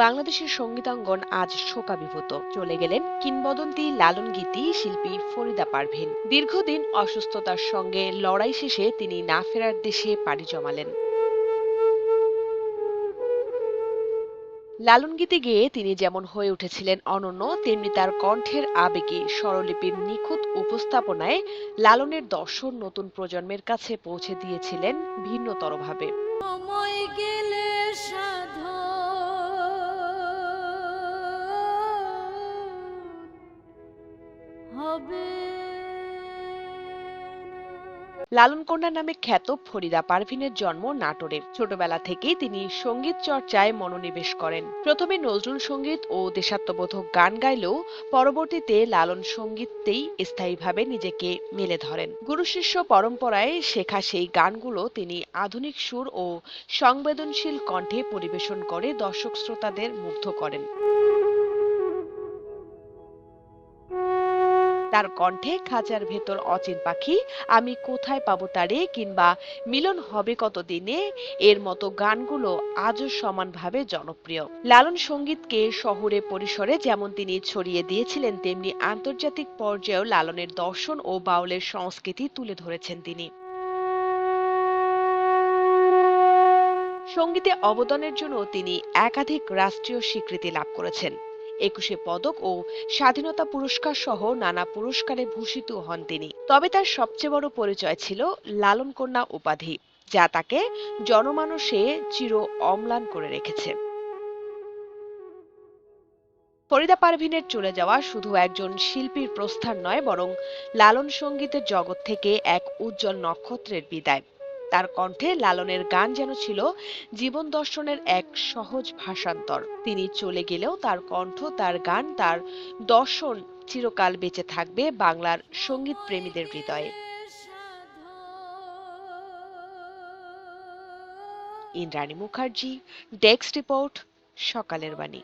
বাংলাদেশের সঙ্গীতাঙ্গন আজ শোকাবিভূত। চলে গেলেন কিংবদন্তি লালন গীতি শিল্পী ফরিদা পারভিন। দীর্ঘদিন অসুস্থতার সঙ্গে লড়াই শেষে তিনি না ফেরার দেশে পাড়ি জমালেন। লালন গীতি গেয়ে তিনি যেমন হয়ে উঠেছিলেন অনন্য, তেমনি তার কণ্ঠের আবেগে স্বরলিপির নিখুঁত উপস্থাপনায় লালনের দর্শন নতুন প্রজন্মের কাছে পৌঁছে দিয়েছিলেন ভিন্নতরভাবে। গেলে লালন কন্যা নামে খ্যাত ফরিদা পারভিনের জন্ম নাটোরে ছোটবেলা থেকেই তিনি সংগীত চর্চায় মনোনিবেশ করেন। প্রথমে নজরুল সংগীত ও দেশাত্মবোধক গান গাইলেও পরবর্তীতে লালন সঙ্গীতেই স্থায়ীভাবে নিজেকে মেলে ধরেন। গুরু শিষ্য পরম্পরায় শেখা সেই গানগুলো তিনি আধুনিক সুর ও সংবেদনশীল কণ্ঠে পরিবেশন করে দর্শক শ্রোতাদের মুগ্ধ করেন। তার কণ্ঠে খাঁচার ভেতর অচিন পাখি, আমি কোথায় পাবো তারে? কিংবা, মিলন হবে কত দিনে এর মতো গানগুলো আজও সমানভাবে জনপ্রিয়। লালন সঙ্গীতকে শহরে পরিসরে যেমন তিনি ছড়িয়ে দিয়েছিলেন, তেমনি আন্তর্জাতিক পর্যায়েও লালনের দর্শন ও বাউলের সংস্কৃতি তুলে ধরেছেন তিনি। সঙ্গীতে অবদানের জন্য তিনি একাধিক রাষ্ট্রীয় স্বীকৃতি লাভ করেছেন। একুশে পদক ও স্বাধীনতা পুরস্কার সহ নানা পুরস্কারে ভূষিত হন তিনি। তবে তার সবচেয়ে বড় পরিচয় ছিল লালন কন্যা উপাধি, যা তাকে জনমানসে চির অম্লান করে রেখেছে। ফরিদা পারভিনের চলে যাওয়া শুধু একজন শিল্পীর প্রস্থান নয়, বরং লালন সঙ্গীতের জগৎ থেকে এক উজ্জ্বল নক্ষত্রের বিদায়। তার কণ্ঠে লালনের গান যেন ছিল জীবন দর্শনের এক সহজ ভাষান্তর। তিনি চলে গেলেও তার কণ্ঠ, তার গান, তার দর্শন চিরকাল বেঁচে থাকবে বাংলার সংগীত প্রেমীদের হৃদয়ে। ইন্দ্রাণী মুখার্জি, ডেস্ক রিপোর্ট, সকালের বাণী।